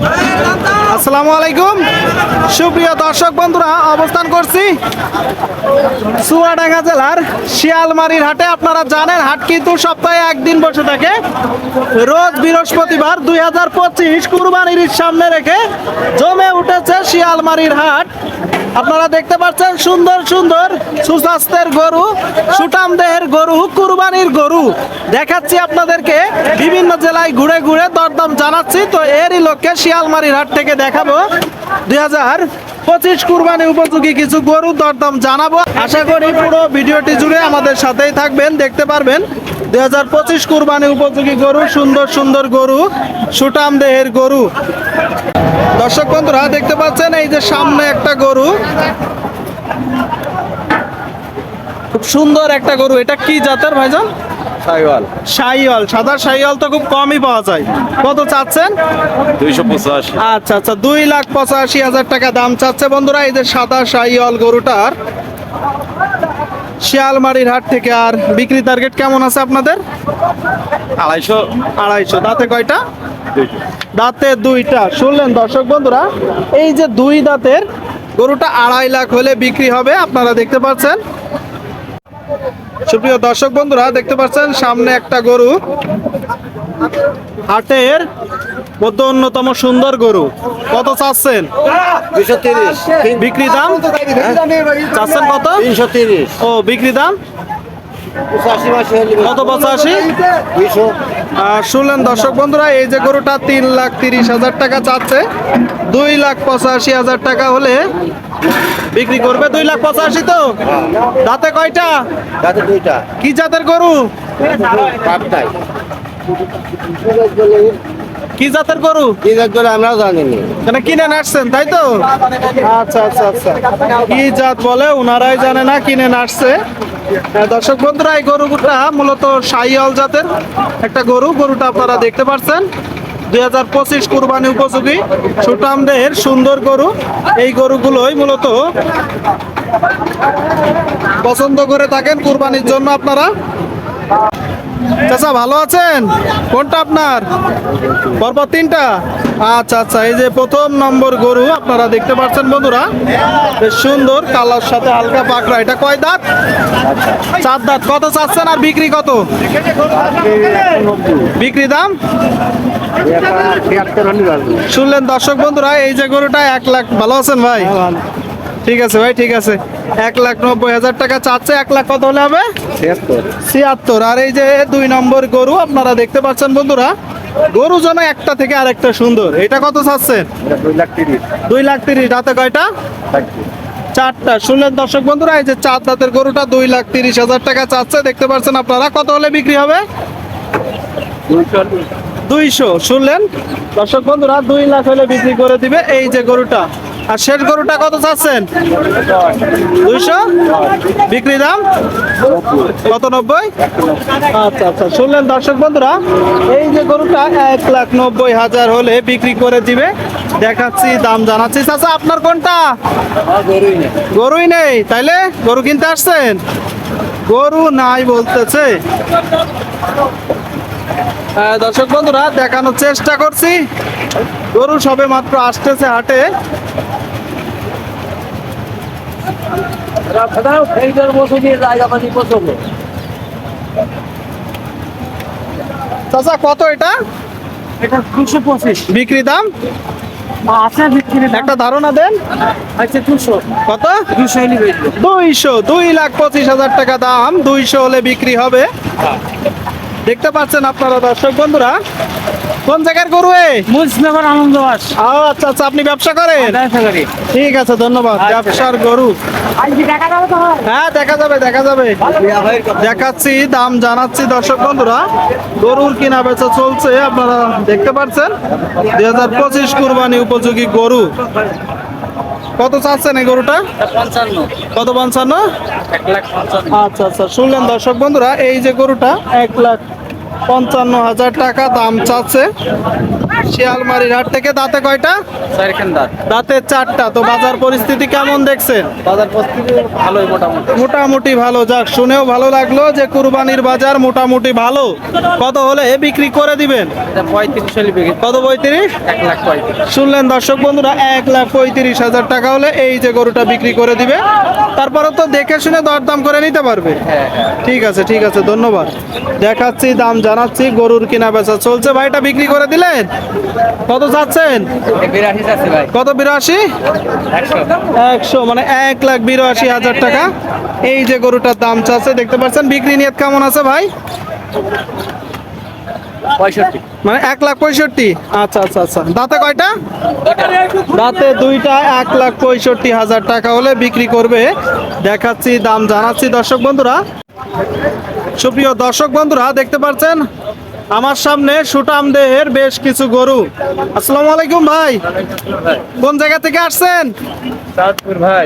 Bye. আসসালামু আলাইকুম। সুপ্রিয় দর্শক বন্ধুরা, অবস্থান করছি চুয়াডাঙ্গা জেলার শিয়ালমারির হাটে। আপনারা জানেন, হাট কিন্তু সপ্তাহে একদিন বসে থাকে। রোজ বৃহস্পতিবার দুই হাজার পঁচিশ কুরবানির সামনে রেখে জমে উঠেছে শিয়ালমারির হাট। আপনারা দেখতে পাচ্ছেন, সুন্দর সুন্দর সুস্বাস্থ্যের গরু সুটাম দেহের গরু, কুরবানির গরু। দেখাচ্ছি আপনাদেরকে, বিভিন্ন জেলায় ঘুরে ঘুরে দরদাম জানাচ্ছি। তো এরই লক্ষ্যে শিয়ালমারির হাট থেকে দেখাবো। দুই হাজার পঁচিশ কুরবানি উপযোগী কিছু গরু দরদাম জানাব। আশা করি পুরো ভিডিওটি জুড়ে আমাদের সাথেই থাকবেন, দেখতে পারবেন। দুই হাজার পঁচিশ কুরবানি উপযোগী গরু, সুন্দর সুন্দর গরু সুটাম দেহের গরু। দর্শক বন্ধুরা, দেখতে পাচ্ছেন এই যে সামনে একটা গরু। খুব সুন্দর একটা গরু। এটা কি জাতের ভাইজান? সাইওয়াল শাহিওয়াল সাদা শাহিওয়াল তো খুব কমই পাওয়া যায়। কত চাচ্ছেন? দুইশো পঁচাশি। আচ্ছা আচ্ছা দুই লাখ পঁচাশি হাজার টাকা দাম চাচ্ছে। বন্ধুরা এই যে সাদা শাহিওয়াল গরুটার শিয়ালমারির হাট থেকে আর বিক্রি টার্গেট কেমন আছে আপনাদের? আড়াইশো। আড়াইশো। দাঁতে কয়টা? দাঁতে দুইটা। শুনলেন দর্শক বন্ধুরা এই যে দুই দাঁতের গরুটা আড়াই লাখ হলে বিক্রি হবে আপনারা দেখতে পাচ্ছেন। সুপ্রিয় দর্শক বন্ধুরা দেখতে পাচ্ছেন সামনে একটা গরু। হাটের মধ্য অন্যতম সুন্দর গরু। কত চাচ্ছেন? তিরিশ। বিক্রি দাম? চাচ্ছেন কত? তিনশো তিরিশ। ও বিক্রি দাম? কত পঁচাশি? শুনলেন দর্শক বন্ধুরা এই যে গরুটা তিন লাখ তিরিশ হাজার টাকা চাচ্ছে। দুই লাখ পঁচাশি হাজার টাকা হলে বিক্রি করবে। দুই লাখ পঁচাশি তো? দাঁতে কয়টা? তাতে দুইটা। কি জাতের গরু? কি জাতের গরু? তিন করে আমরাও জানিনি। মানে কিনে আসছেন তাই তো? আচ্ছা আচ্ছা আচ্ছা। কি জাত বলে ওনারাই জানে না কিনে হ্যাঁ, দর্শক বন্ধুরা, এই গরুটা মূলত সাইয়াল জাতের একটা গরু। গরুটা আপনারা দেখতে পাচ্ছেন। দুই হাজার পঁচিশ কুরবানি উপযোগী। সুটামদের সুন্দর গরু। এই গরুগুলোই মূলত পছন্দ করে থাকেন কুরবানির জন্য আপনারা। চাচা ভালো আছেন? কোনটা আপনার? পরপর তিনটা? আচ্ছা আচ্ছা এই যে প্রথম নম্বর গরু আপনারা দেখতে পাচ্ছেন বন্ধুরা বেশ সুন্দর কালার সাথে হালকা পাকড়া। এটা কয় দাঁত? চার দাঁত। কত চাচ্ছেন আর বিক্রি কত? বিক্রি দাম? শুনলেন দর্শক বন্ধুরা এই যে গরুটা এক লাখ ভালো আছেন ভাই? ঠিক আছে ভাই ঠিক আছে। এক লাখ নব্বই হাজার টাকা চাচ্ছে এক লাখ কত হলে হবে? ছিয়াত্তর। আর এই যে দুই নম্বর গরু আপনারা দেখতে পাচ্ছেন বন্ধুরা গরু যেন একটা থেকে আরেকটা সুন্দর। এটা কত চাচ্ছেন দুই লাখ তিরিশ। দাঁতে কয়টা? চারটা। শুনলেন দর্শক বন্ধুরা এই যে চার দাঁতের গরুটা দুই লাখ তিরিশ হাজার টাকা চাচ্ছে। দেখতে পাচ্ছেন আপনারা কত হলে বিক্রি হবে? দুইশো। শুনলেন দর্শক বন্ধুরা দুই লাখ হলে বিক্রি করে দিবে এই যে গরুটা। আর শেষ গরুটা কত চাচ্ছেন? দুইশো? বিক্রি দাম? কত নব্বই? আচ্ছা আচ্ছা শুনলেন দর্শক বন্ধুরা এই যে গরুটা এক লাখ নব্বই হাজার হলে বিক্রি করে দিবে। দেখাচ্ছি দাম জানাচ্ছি। চাচা আপনার কোনটা? গরুই নেই। তাইলে গরু কিনতে আসছেন? গরু নাই বলতেছে। হ্যাঁ, দর্শক বন্ধুরা দেখানোর চেষ্টা করছি। গরু সবে মাত্র আসতেছে হাটে। চাচা কত এটা? এটা দুশো পঁচিশ। বিক্রি দাম? আছে বিক্রি একটা ধারণা দেন। আছে দুশো। কত? দুশো দুইশো দুই লাখ পঁচিশ হাজার টাকা দাম। দুইশো হলে বিক্রি হবে। দেখতে পাচ্ছেন আপনারা দর্শক বন্ধুরা কোন জায়গার গরু এ? মুজনগর আনন্দ বাস ও আচ্ছা আচ্ছা আপনি ব্যবসা করেন? ঠিক আছে ধন্যবাদ আচ্ছা। ব্যবসার গরু। হ্যাঁ দেখা যাবে দেখা যাবে। দেখাচ্ছি দাম জানাচ্ছি দর্শক বন্ধুরা। গরুর কিনা বেচা চলছে আপনারা দেখতে পাচ্ছেন। দুই হাজার পঁচিশ কুরবানি উপযোগী গরু। কত চাচ্ছেন এই গরুটা? কত পঞ্চান্ন? পঞ্চান্ন। আচ্ছা আচ্ছা শুনলেন দর্শক বন্ধুরা এই যে গরুটা এক লাখ পঞ্চান্ন হাজার টাকা দাম চাচ্ছে। শিয়ালমারির হাট থেকে দাঁতে কয়টা? চারখান দাঁত। দাঁতের চারটা। তো বাজার পরিস্থিতি কেমন দেখছেন? বাজার পরিস্থিতি ভালোই মোটামুটি। মোটামুটি ভালো। যাক শুনেও ভালো লাগল যে কুরবানির বাজার মোটামুটি ভালো। কত হলে এ বিক্রি করে দিবেন? পঁয়ত্রিশ হলে বিক্রি। কত পঁয়ত্রিশ? এক লাখ পঁয়ত্রিশ। শুনলেন দর্শক বন্ধুরা এক লাখ পঁয়ত্রিশ হাজার টাকা হলে এই যে গরুটা বিক্রি করে দিবে। তারপরে তো দেখে শুনে দরদাম করে নিতে পারবে। হ্যাঁ হ্যাঁ। ঠিক আছে ঠিক আছে ধন্যবাদ। দেখাচ্ছি দাম জানাচ্ছি গরুর কিনা বেচা চলছে। ভাইটা বিক্রি করে দিলেন? কত চাচ্ছেন? কত বিরাশি? একশো। একশো মানে এক লাখ বিরাশি হাজার টাকা। এই যে গরুটার দাম চাচ্ছে দেখতে পাচ্ছেন বিক্রি নিয়ত কেমন আছে ভাই? মানে এক লাখ পঁয়ষট্টি। আচ্ছা আচ্ছা আচ্ছা। দাঁতে কয়টা? দাঁতে দুইটা এক লাখ পঁয়ষট্টি হাজার টাকা হলে বিক্রি করবে। দেখাচ্ছি দাম জানাচ্ছি দর্শক বন্ধুরা। সুপ্রিয় দর্শক বন্ধুরা দেখতে পাচ্ছেন আমার সামনে সুটাম দেহের বেশ কিছু গরু। আসসালামু আলাইকুম ভাই। কোন জায়গা থেকে আসছেন? চাঁদপুর ভাই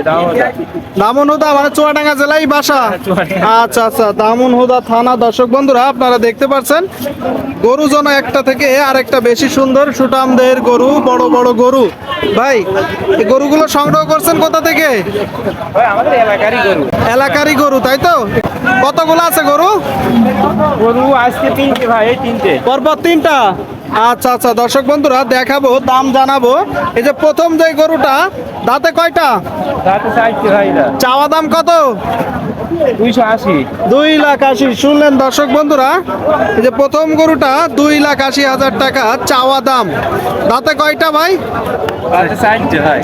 দামনহুদা মানে চুয়াডাঙ্গা জেলায় বাসা? চুয়াডাঙ্গা। আচ্ছা আচ্ছা দামনহুদা থানা। দর্শক বন্ধুরা আপনারা দেখতে পাচ্ছেন গরু যেন একটা থেকে আরেকটা বেশি সুন্দর সুটাম দেহের গরু বড় বড় গরু। ভাই গরুগুলো সংগ্রহ করছেন কোথা থেকে? আমাদের এলাকারই গরু। এলাকারই গরু তাই তো? কতগুলো আছে গরু? গরু আজকে তিনটে ভাই এই তিনটে। পরপর তিনটা? আচ্ছা আচ্ছা দর্শক বন্ধুরা দেখাবো দাম জানাব। এই যে প্রথম যে গরুটা দাঁতে কয়টা? চাওয়া দাম কত? দুইশো আশি। দুই লাখ আশি। শুনলেন দর্শক বন্ধুরা এই যে প্রথম গরুটা দুই লাখ আশি হাজার টাকা চাওয়া দাম। দাঁতে কয়টা ভাই? তাতে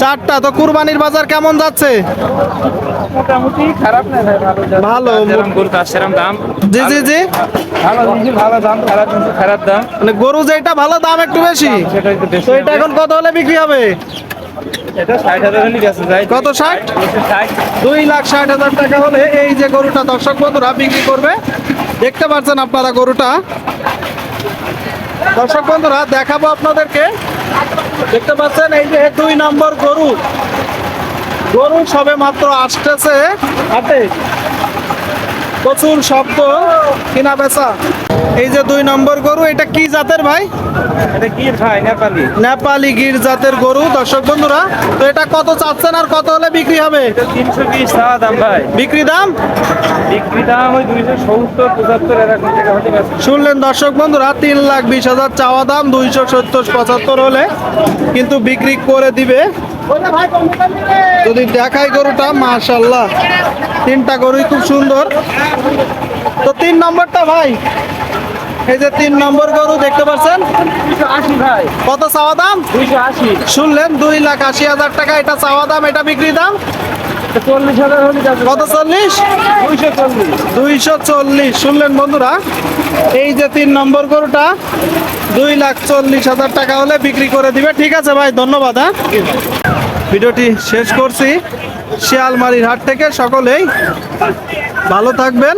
চারটে তো কুরবানির বাজার কেমন যাচ্ছে? মোটামুটি খারাপ না ভালো দাম। জি জি জি। ভালো ভালো দাম খারাপ খারাপ দাম। মানে গরু যেটা ভালো দাম একটু বেশি। সেটা এখন কত হলে বিক্রি হবে? এটা ষাট কত ষাট? দুই লাখ ষাট হাজার টাকা হলে এই যে গরুটা দর্শক বন্ধুরা বিক্রি করবে। দেখতে পাচ্ছেন আপনারা গরুটা। দর্শক বন্ধুরা দেখাবো আপনাদেরকে। দেখতে পাচ্ছেন এই যে দুই নম্বর গরু। গরু সবে মাত্র আসতেছে। হাটে প্রচুর শব্দ কিনা বেচা। এই যে দুই নম্বর গরু এটা কি জাতের ভাই? এটা কি ভাই নেপালি। নেপালি গির জাতের গরু দর্শক বন্ধুরা তো এটা কত চাচ্ছেন আর কত হলে বিক্রি হবে? তিনশো বিশ টাকা দাম ভাই। বিক্রি দাম? বিক্রি দাম ওই দুইশো সত্তর পঁচাত্তর এরকম শুনলেন দর্শক বন্ধুরা তিন লাখ বিশ হাজার চাওয়া দাম দুইশো সত্তর পঁচাত্তর হলে কিন্তু বিক্রি করে দিবে। যদি দেখাই গরুটা মাশাল্লাহ তিনটা গরুই খুব সুন্দর। তো তিন নম্বরটা ভাই এই যে তিন নম্বর গরু দেখতে পাচ্ছেন? ভাই। কত চাওয়া দাম? দুইশো আশি। শুনলেন দুই লাখ আশি হাজার টাকা এটা চাওয়া দাম এটা বিক্রি দাম? কত চল্লিশ। দুইশো চল্লিশ। শুনলেন বন্ধুরা এই যে তিন নম্বর গরুটা দুই লাখ চল্লিশ হাজার টাকা হলে বিক্রি করে দিবে। ঠিক আছে ভাই ধন্যবাদ হ্যাঁ? ভিডিওটি শেষ করছি। শিয়ালমারির হাট থেকে সকলেই ভালো থাকবেন।